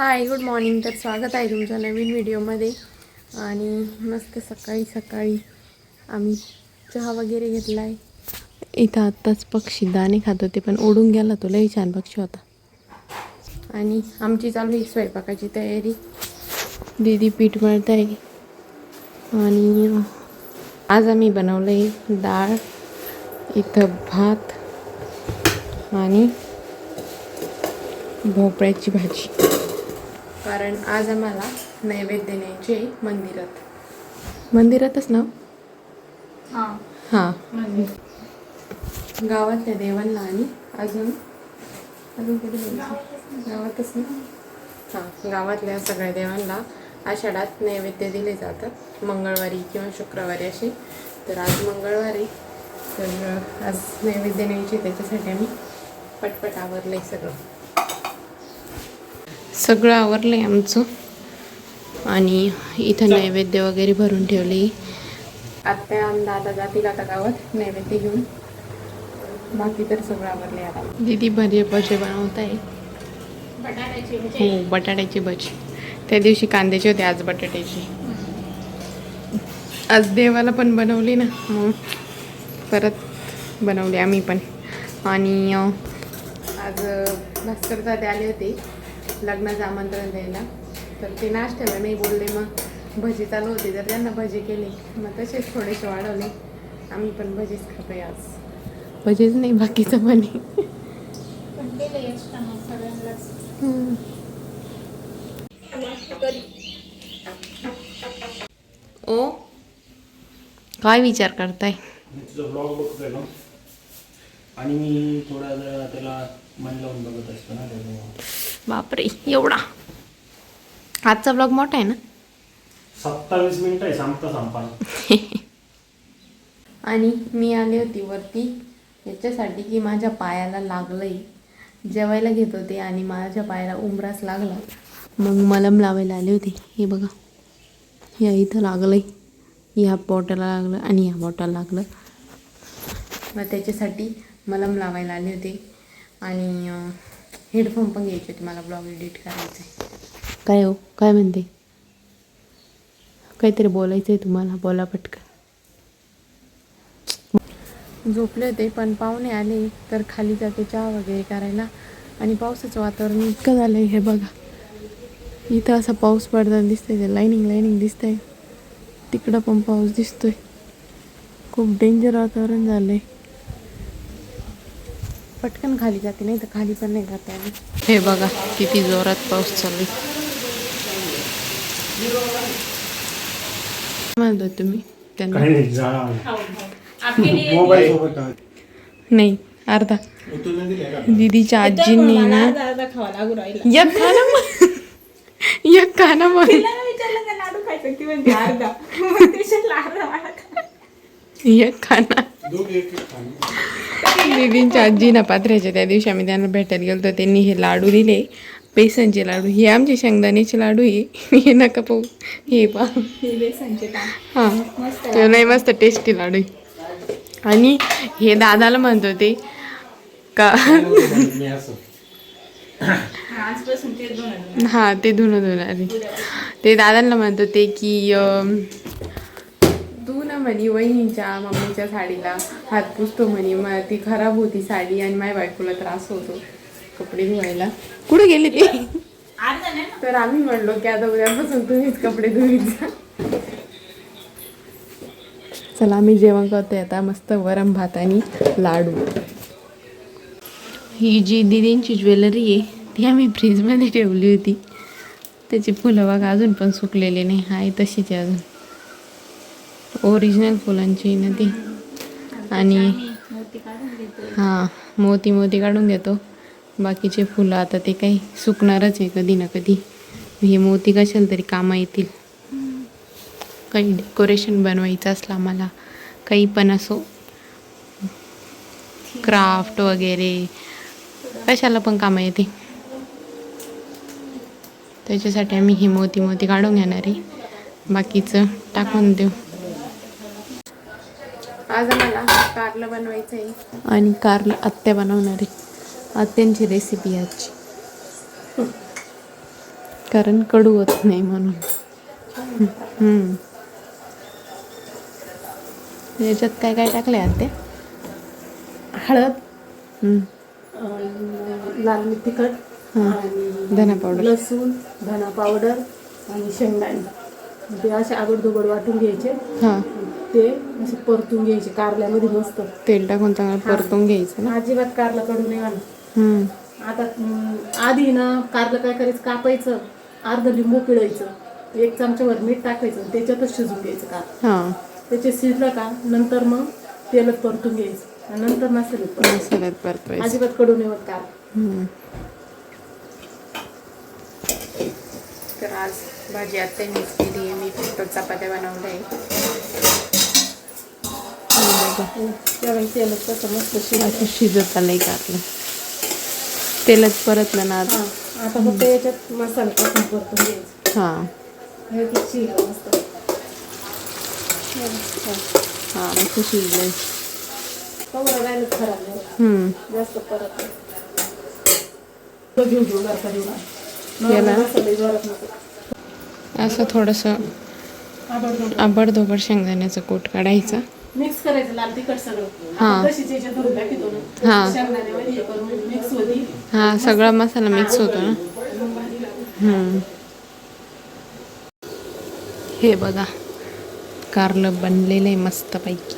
Hi good morning तर स्वागत आहे तुमचं नवीन व्हिडिओमध्ये. आणि मस्त सकाळी सकाळी आम्ही चहा वगैरे घेतला आहे इथं आत्ताच पक्षी दाणे खात होते पण ओढून गेला तो. लई छान पक्षी होता. आणि आमची चालू आहे स्वयंपाकाची तयारी. दीदी पीठ मळत आहे आणि आज आम्ही बनवलं आहे डाळ इथं भात आणि भोपळ्याची भाजी. कारण आज आम्हाला नैवेद्य न्यायचे आहे मंदिरात. मंदिरातच ना? हां. गावातल्या देवांना आणि अजून अजून कुठे? गावातच ना? हां गावातल्या सगळ्या देवांना आषाढात नैवेद्य दिले जातात. मंगळवारी किंवा शुक्रवारी असे. तर आज मंगळवारी. तर आज नैवेद्य न्यायचे त्याच्यासाठी आम्ही पटपट आवरलं आहे सगळं. सगळं आवरलं आहे आमचं. आणि इथं नैवेद्य वगैरे भरून ठेवले. आत्या दादा जातील आता गावात नैवेद्य घेऊन. बाकी तर सगळं आवरले आता. दीदी भजे भजे बनवत आहे हो बटाट्याची भजी. त्या दिवशी कांद्याची होते आज बटाट्याची. आज देवाला पण बनवली ना मग परत बनवली आम्ही पण. आणि आज भास्कर दादा आले होते. लग्नाचं आमंत्रण द्यायला. तर ते नाश्त्याला नाही बोलले मग भजी चालू होती तर त्यांना भजी केले. मग तसेच थोडेसे वाढवले. आम्ही पण भजीच खातोय आज. भजीच नाही बाकीचं पण. ओ? काय विचार करताय? आणि मी थोडा त्याला मन लावून बघत असतो ना त्याच्यामुळे बापरे एवढा. आजचा ब्लॉग मोठा आहे ना? सत्तावीस मिनिट आहे संपता संपा आणि मी आले होती वरती. याच्यासाठी की माझ्या पायाला लागलंय. जेवायला घेत होते आणि माझ्या पायाला उमरास लागला. मग मलम लावायला आले होते. हे बघा. या इथं लागलंय. ह्या बोटाला लागलं आणि ह्या बोटाला लागलं. मग त्याच्यासाठी मलम लावायला आले होते. आणि हेडफोन पण घ्यायचे होते मला ब्लॉग एडिट करायचं. आहे काय हो? काय म्हणते? काहीतरी बोलायचं आहे तुम्हाला बोला पटकन. झोपले होते पण पाहुणे आले तर खाली जाते चहा वगैरे करायला. आणि पावसाचं वातावरण इतकं झालं आहे हे बघा. इथं असा पाऊस पडताना दिसतंय ते लाईनिंग लाईनिंग दिसतंय. तिकडं पण पाऊस दिसतोय. खूप डेंजर वातावरण झालंय. पटकन खाली जाते नाही तर खाली पण नाही जाते आम्ही. हे बघा किती जोरात पाऊस चालू आहे. म्हणतो तुम्ही? त्यांना काही नाही जा. मोबाईल सोबत आहे. नाही अर्धा. दीदीच्या आजींनी ना एक खा ना मग एक खा. ना मग एक खा ना दीदींच्या आजी ना पात्र्याच्या त्या दिवशी आम्ही त्यांना भेटायला गेलो तर त्यांनी हे लाडू दिले बेसनचे लाडू. हे आमचे शेंगदाण्याचे लाडू आहे हे नका पाहू. हे पा. हां. ते नाही मस्त टेस्टी लाडू आहे. आणि हे दादाला म्हणत होते का? हा ते धुणं धुणारे. ते दादांना म्हणत होते की म्हणे वहिनींच्या मम्मीच्या साडीला हात पुसतो म्हणे मग ती खराब होती साडी आणि माझ्या बायकोला त्रास होतो कपडे धुवायला. कुठे गेले ते? तर आम्ही म्हणलो की आता उद्यापासून तुम्हीच कपडे धुवीत चला आम्ही जेवण करतोय आता मस्त वरम भात आणि लाडू. ही जी दिदींची ज्वेलरी आहे ती आम्ही फ्रीजमध्ये ठेवली होती. त्याची फुलं बघा अजून पण सुकलेली नाही. आहे तशीच आहे अजून. ओरिजिनल फुलांची आहे ना ती आणि हां मोती मोती काढून देतो. बाकीचे फुलं आता ते काही सुकणारच आहे कधी ना कधी. हे मोती कशाला तरी कामं येतील. काही डेकोरेशन बनवायचं असलं आम्हाला. काही पण असो. क्राफ्ट वगैरे. कशाला पण कामं येते. त्याच्यासाठी आम्ही हे मोती मोती काढून घेणार आहे. बाकीचं टाकून देऊ. आज आम्हाला कारलं बनवायचं आहे. आणि कारलं आत्या बनवणार आहे. आत्यांची रेसिपी आजची. कारण कडू होत नाही म्हणून. याच्यात काय काय टाकले आते हळद हम्म. अं, लाल मिठ तिखट हां. आणि धना पावडर लसूण धना पावडर आणि शेंगदाणे. ते असे आगडदोबड वाटून घ्यायचे. हां. ते असे परतून घ्यायचे कारल्यामध्ये मस्त तेल टाकून चांगलं परतून घ्यायचं ना? अजिबात कारला कडू नाही आलं हम्म. आता आधी ना कारलं काय करायचं? कापायचं अर्ध लिंबू पिळायचं एक चमच्यावर मीठ टाकायचं त्याच्यातच शिजून घ्यायचं कार. हां. त्याचे शिजलं का नंतर मग तेलात परतून घ्यायचं आणि नंतर मसाले परत मसाल्यात परतवायचं. अजिबात कडू नाही होत कार. हम्म. तर आज भाजी आत्यानीच केली आहे. मी फक्त चपात्या बनवल्या आहे तेलात कसं मस्त असं शिजत आलंय काढलं तेलात परतलं ना आता आता फक्त याच्यात मसाला टाकून परतून घ्यायचं. हां. हे ते शिजलं मस्त. हां असं कवर राहिलं खराब. जास्त परत घेऊन घेऊन याला? थोडंसं. आबडधोबड शेंगदाण्याचं कोट काढायचा. मिक्स करायचं लाल तिखट सगळं. हा. धरून टाकतो हा. हे करून मिक्स होती. हा सगळा मसाला मिक्स होतो ना. हम्म. हे बघा कारलं बनलेलं आहे मस्तपैकी.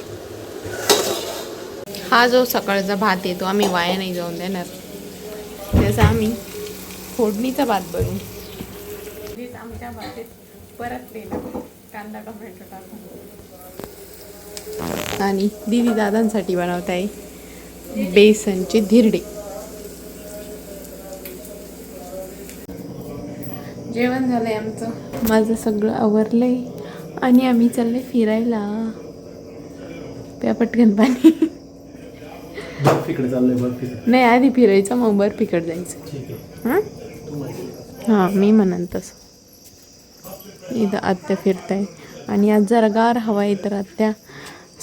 हा जो सकाळचा भात येतो आम्ही वाया नाही जाऊन देणार. त्याचा आम्ही फोडणीचा भात बनवू. आमच्या भाजीत परत कांदा टोमॅटो टाकून. आणि दीदी दादांसाठी बनवत आहे बेसनचे धिरडे. जेवण झालंय आमचं. माझं सगळं आवरलंय आणि आम्ही चाललंय फिरायला. प्या पटकन पाणी. नाही आधी फिरायचं मग बर्फीकडे जायचं. ठीक आहे. हां? हां मी म्हणन तसं. इथं आत्या फिरताय. आणि आज जरा गार हवा आहे तर आत्या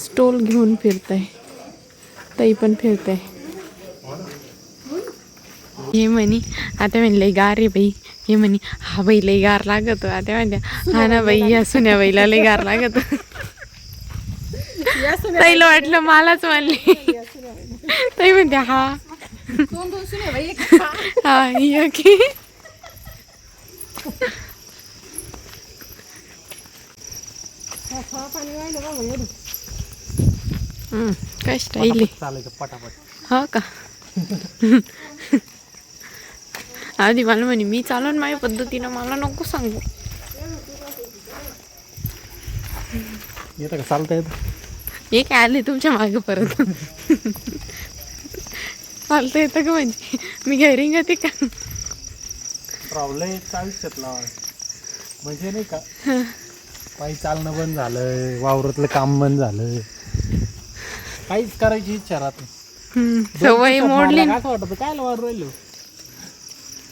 स्टोल घेऊन फिरताय. ताई पण फिरताय. हे म्हणी आता म्हणले गार आहे बाई. हे म्हणी हा बाई लई गार लागत. आता म्हणत्या हा ना बाई या सुन्या बाईला लई गार लागत. ताईला वाटलं मलाच म्हणले. ताई म्हणते हा. हा या की. हम्म, काय स्टाईल चालायचं पटापट. हा का? आधी मला म्हणे मी चालून माझ्या पद्धतीनं मला नको सांगू. येतं का? चालता येतं? हे काय आले तुमच्या मागे परत. चालतं येतं का म्हणजे? मी घरी गाते का? प्रॉब्लेम आयुष्यातला म्हणजे नाही का? पायी चालणं बंद झालं वावरातलं काम बंद झालं काहीच करायची इच्छा राहत नाही. हम्म, सवय मोडली. का असं वाटत काय मारू राहिलो?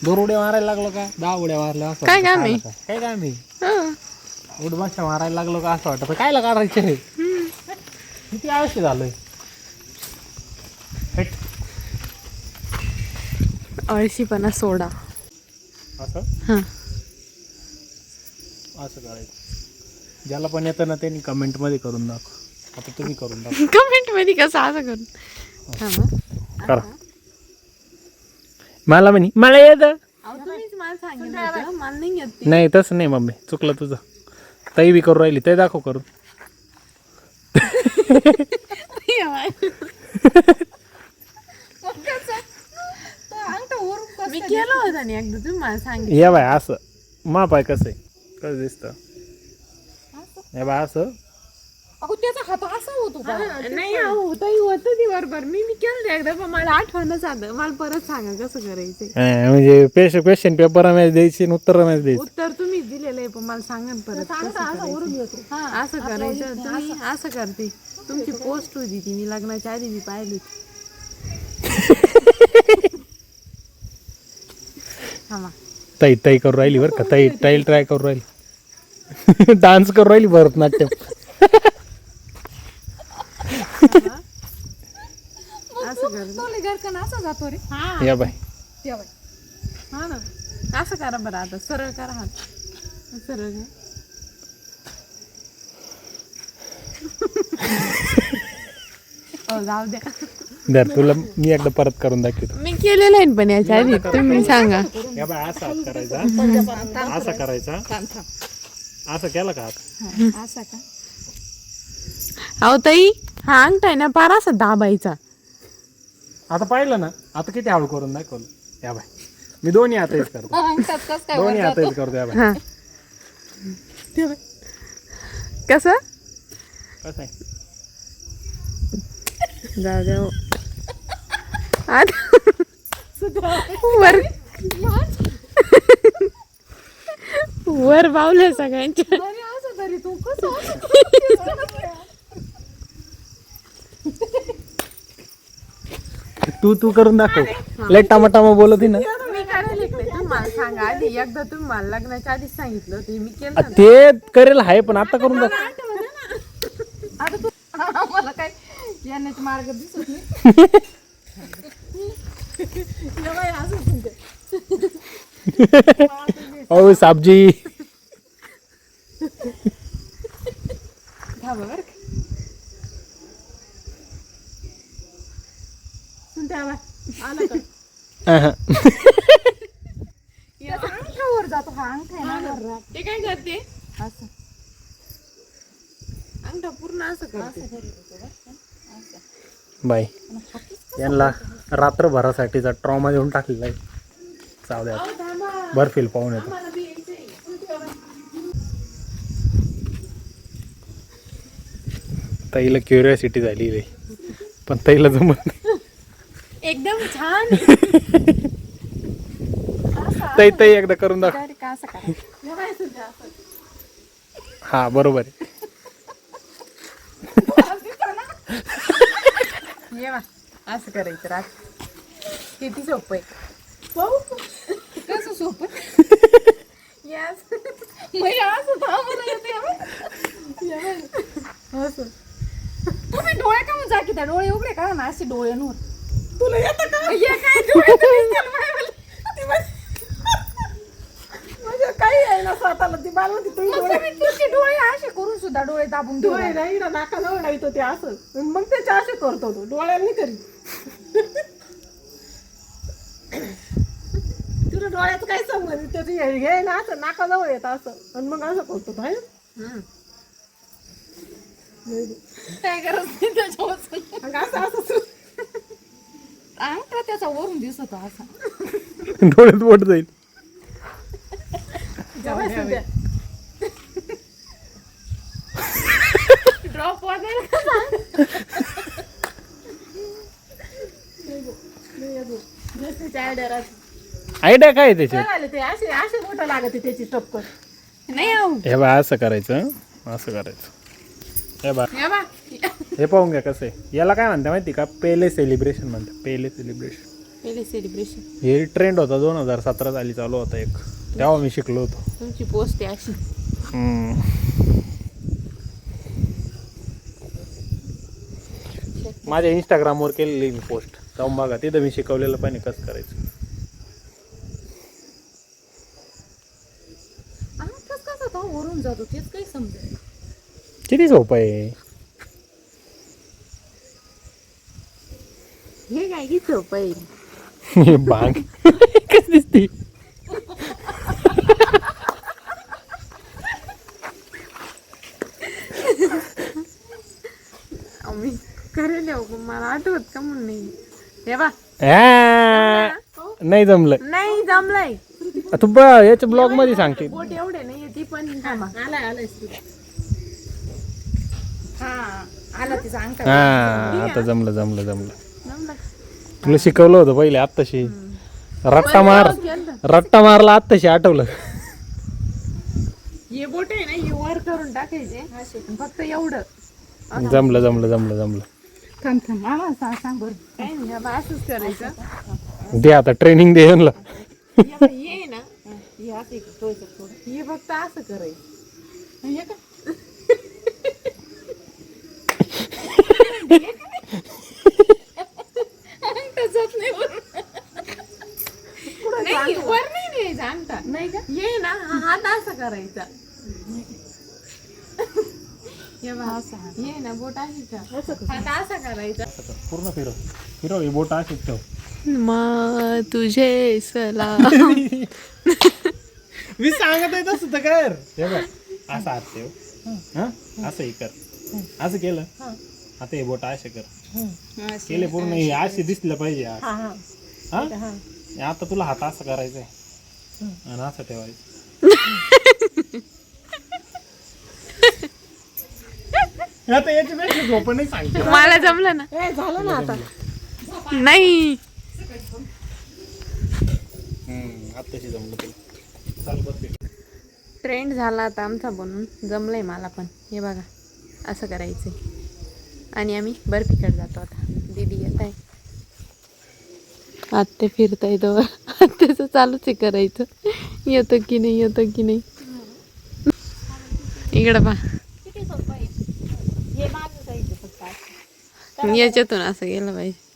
दोन उड्या मारायला लागलो का? दहा उड्या मारल्या असं काय वाटतं, काम आहे? काय? काय काम आहे हं. उडमाशा मारायला लागलो का असं वाटत कायला काढायचे रे? किती आयुष्य झालंय. हेट. आळशीपणा सोडा. असं? हां. असं करायचं. ज्याला पण येतं ना त्यांनी कमेंटमध्ये करून दाखव. आता तुम्ही करून कमेंटमध्ये कसं असं करून थांबा. करा. मला म्हणे मला येत. अहो, तुम्हीच मला सांगितलं होतं, मला नाही येत ते. नाही तसं नाही मम्मी. चुकलं तुझं. ताई बी करून राहिली ते दाखव करून. मी केलं होतं एकदा तुम्ही मला सांगितलं. या बाय असं. मा पाय कसं आहे? कसं दिसतं? या बाय असं. नाही अहो, होतंही होतं ती बरोबर. मी मी केलं एकदा पण मला आठवणच आलं मला परत सांगा कसं करायचंय अं, म्हणजे पेश क्वेश्चन पेपर मॅच द्यायची आणि उत्तर मॅच द्यायची. उत्तर तुम्हीच दिलेलं आहे पण मला सांगा ना परत कसं करायचं. असं करायचं. तुम्ही असं. करते. तुमची पोस्ट होती ती मी लग्नाच्या आधी मी पाहिली होती. थांबा. ताई ताई करून राहिली बरं का? ताई ताई ट्राय करून राहिली. डान्स करून राहिली भरतनाट्यम. असं कर या बाय हा ना. असं करा बरं आता. सरळ करा हात सरळ घ्या. हो जाऊ द्या. तुला मी एकदा परत करून दाखवतो. मी केलेलं आहे पण याच्या आधी. तुम्ही सांगा. या बाय असा हात करायचा. असा करायचा. असं केला का हात? अहो ताई हा अंगठा आहे ना पार असा दाबायचा. आता पाहिलं ना आता किती हळू करून दाखवलं. या बाय मी दोन्ही हात करतो. दोन्ही हात करतो या बाय हा. कसं? कसं आहे? जाऊ हो. वर वर बावल्या सगळ्यांच्या. तू तू करून दाखव. लय टामाटामा बोलत ना. मी करायला एक नाही तुम्हाला सांगा आधी. एकदा तुम्हाला लग्नाच्या आधीच सांगितलं होतं. मी केलं आ, ते करेल आहे पण आता करून दाखव. मला काय येण्याचे मार्ग दिसत नाही. असं म्हणते. साबजी थांबा बरं का. सुनते हा बाई. आला का? जातो हा अंगठा आहे ना. ते काय करते? असं. अंगठा पूर्ण असं करते. बाय यांना रात्रभरासाठीचा ट्रॉमा देऊन टाकलेला आहे. जाऊ द्या. बर्फील पाहून येतो. ताईला क्युरियोसिटी झाली रे. पण ताईला जमत नाही. एकदम छान. ताई ताई एकदा करून दाखव. डायरेक्ट असं करा या बाई, सुनते असं. हा बरोबर आहे. ये बा असं करायचं रात किती सोपं आहे. पाहू. कसं सोपं यास मग हे असं थांबून येते. असं. तुम्ही डोळे का मग जा की त्या डोळे उघडे करा ना असे डोळ्यांवर तुला येतं का? हे काय म्हणजे काही आहे ना स्वतःला ती बाल म्हणते तुम्ही डोळे तुझे डोळे असे करून सुद्धा डोळे दाबून डोळे नाही ना नाका जवळ नाही तो असं. मग त्याचे असे करतो तो डोळ्यांनी करी तुला डोळ्याचं काय संबंध त्याची हे ना असं नाकाजवळ येतं असं. आणि मग असं करतो तो, आहे ना? काय करत नाही त्याच्यावर. मग असं असं सु- अंगठा त्याचा वरून दिसतो असा. डोळ्यात बोट जाईल. ड्रॉप वगैरे आयडिया काय आहे त्याची ते असे असे मोठं लागते त्याची टक्कर नाही आऊ हे बा असं करायचं असं करायचं. हे बा. या बा. हे पाहून घ्या कसं. आहे याला काय म्हणते माहिती का? पेले सेलिब्रेशन म्हणते. पेले सेलिब्रेशन पहिले सेलिब्रेशन हे ट्रेंड होता दोन हजार सतरा साली चालू होता एक. तेव्हा मी शिकलो होतो. तुमची पोस्ट आहे अशी. हम्म. माझ्या इंस्टाग्रामवर केलेली मी पोस्ट जाऊन बघा तिथं मी शिकवलेलं पण आहे कसं करायचं. अंगठाच कसा तो वरून जातो तेच काही समजेल किती सोपं आहे? काय की आहे हे बांग कस दिसती अहो, मी करेल मला आठवत का म्हणून नाही हे बा नाही जमलं नाही जमलंय तू ब- याच्या ब्लॉगमध्ये सांगते बोट एवढे नाही ती पण आलाय आलाय हा आला तिचा अंगठा हा आता जमलं जमलं जमलं तुला शिकवलं होतं पहिले आत्ताशी. रट्टा मार रट्टा मारला आत्ताशी आठवलं. हे बोट आहे ना हे वर करून टाकायचे. फक्त एवढं. जमलं जमलं जमलं जमलं. थांब थांब. आला सांग सांग बरं. काय नाही असंच करायचं. दे आता ट्रेनिंग दे यांना हे हे आहे ना हे असं इकडं टोचतं थोडं हे फक्त असं करायचं. हे का जात नाही वर नाही वर नाही घ्यायचा अंगठा नाही का ये ना हा हात असा करायचा. ये बा, ये ना बोट अशी ठेव. हात असा करायचा. असं कर. पूर्ण फिरव. फिरव ही बोट अशी ठेव. मा तुझे सला मी सांगत आहे तसं तर कर. हे बघ असं हात ठेव. हा असं हे कर. असं केलं आता हे बोट असे कर. केले पूर्ण हे असे दिसलं पाहिजे. हा. हे आता तुला हात असं करायचंय. आणि असं ठेवायचं. आता याच्यापेक्षा झोप नाही सांगते. मला जमलं ना. ए झालं ना आता. नाही. हम्म आत्ताशी जमलं तुला. चाल बघ ते. ट्रेंड झाला आता आमचा बनून. जमलंय मला पण. हे बघा असं करायचंय. आणि आम्ही बर्फीकडे जातो आता. दीदी येत आहे. आत्ते फिरता येतो आत्याचं चालूच आहे करायचं. येतं की नाही येतं की नाही. इकडं पा. याच्यातून असं गेलं पाहिजे.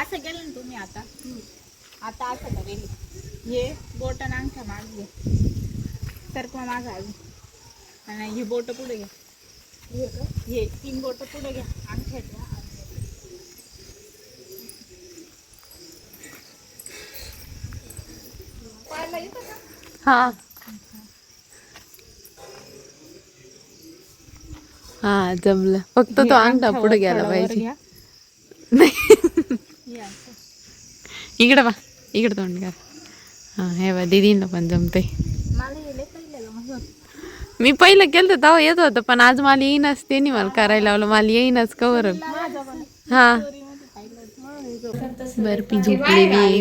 असं गेलं ना तुम्ही आता. आता असं करेल. हे बोट अंगठा माग घ्या तर मग माझा अजून. आणि ही बोट पुढे घ्या हे तीन बोट पुढे घ्या. अंगठ्यात घ्या पाहायला येतं का हा. हा जमलं. फक्त तो अंगठा पुढे गेला पाहिजे. इकडं बा. इकडं तोंड कर हा हे बा दीदीला पण मग मी पहिलं केलं तेव्हा येत होतं पण आज मला येईनच त्यांनी मला करायला लावलं मला येईनच कवर हा. बर्फी झोपलेली आहे.